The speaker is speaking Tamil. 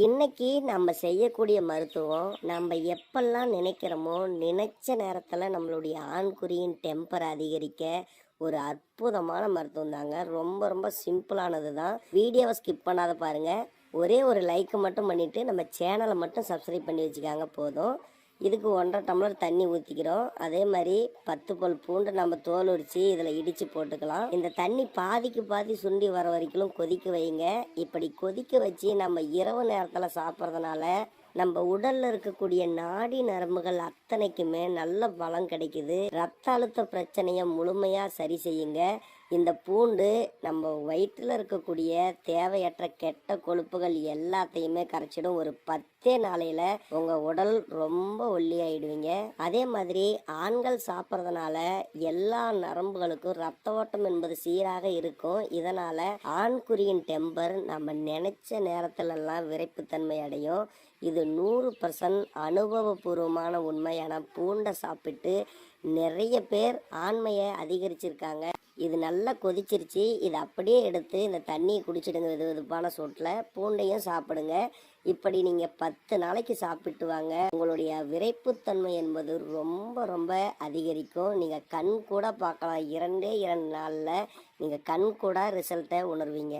இன்னைக்கு நம்ம செய்யக்கூடிய மருத்துவம் நம்ம எப்பெல்லாம் நினைக்கிறோமோ நினைச்ச நேரத்தில் நம்மளுடைய ஆண்குறியின் டெம்பர் அதிகரிக்க ஒரு அற்புதமான மருத்துவம் தாங்க. ரொம்ப ரொம்ப சிம்பிளானது தான் வீடியோவை ஸ்கிப் பண்ணாத பாருங்கள் ஒரே ஒரு லைக் மட்டும் பண்ணிவிட்டு நம்ம சேனலை மட்டும் சப்ஸ்கிரைப் பண்ணி வச்சுக்காங்க போதும். இதுக்கு ஒன்றரை டம்ளர் தண்ணி ஊற்றிக்கிறோம் அதே மாதிரி பத்து பல் பூண்டு நம்ம தோல் உரிச்சு இதில் இடித்து போட்டுக்கலாம். இந்த தண்ணி பாதிக்கு பாதி சுண்டி வர வரைக்கும் கொதிக்க வைங்க. இப்படி கொதிக்க வச்சு நம்ம இரவு நேரத்தில் சாப்பிட்றதுனால நம்ம உடல்ல இருக்கக்கூடிய நாடி நரம்புகள் அத்தனைக்குமே நல்ல பலம் கிடைக்குது. ரத்த அழுத்த பிரச்சனையை முழுமையா சரி செய்யுங்க. இந்த பூண்டு நம்ம வயிற்றில் இருக்கக்கூடிய தேவையற்ற கெட்ட கொழுப்புகள் எல்லாத்தையுமே கரைச்சிடும். ஒரு பத்தே நாளையில் உங்கள் உடல் ரொம்ப ஒல்லியாயிடுவீங்க அதே மாதிரி ஆண்கள் சாப்பிட்றதுனால எல்லா நரம்புகளுக்கும் ரத்த ஓட்டம் என்பது சீராக இருக்கும். இதனால் ஆண்குறியின் டெம்பர் நம்ம நினைச்ச நேரத்துலலாம் விரைப்புத்தன்மை அடையும். இது நூறு பர்சன்ட் அனுபவபூர்வமான உண்மையான பூண்டை சாப்பிட்டு நிறைய பேர் ஆண்மையை அதிகரிச்சிருக்காங்க. இது நல்லா கொதிச்சிருச்சு. இது அப்படியே எடுத்து இந்த தண்ணியை குடிச்சிடுங்க வெது வெதுப்பான சூட்டில் பூண்டையும் சாப்பிடுங்க. இப்படி நீங்கள் பத்து நாளைக்கு சாப்பிட்டு வாங்க. உங்களுடைய விரைப்புத்தன்மை என்பது ரொம்ப ரொம்ப அதிகரிக்கும். நீங்கள் கண் கூட பார்க்கலாம். இரண்டே இரண்டு நாளில் நீங்கள் கண் கூட ரிசல்ட்டை உணர்வீங்க.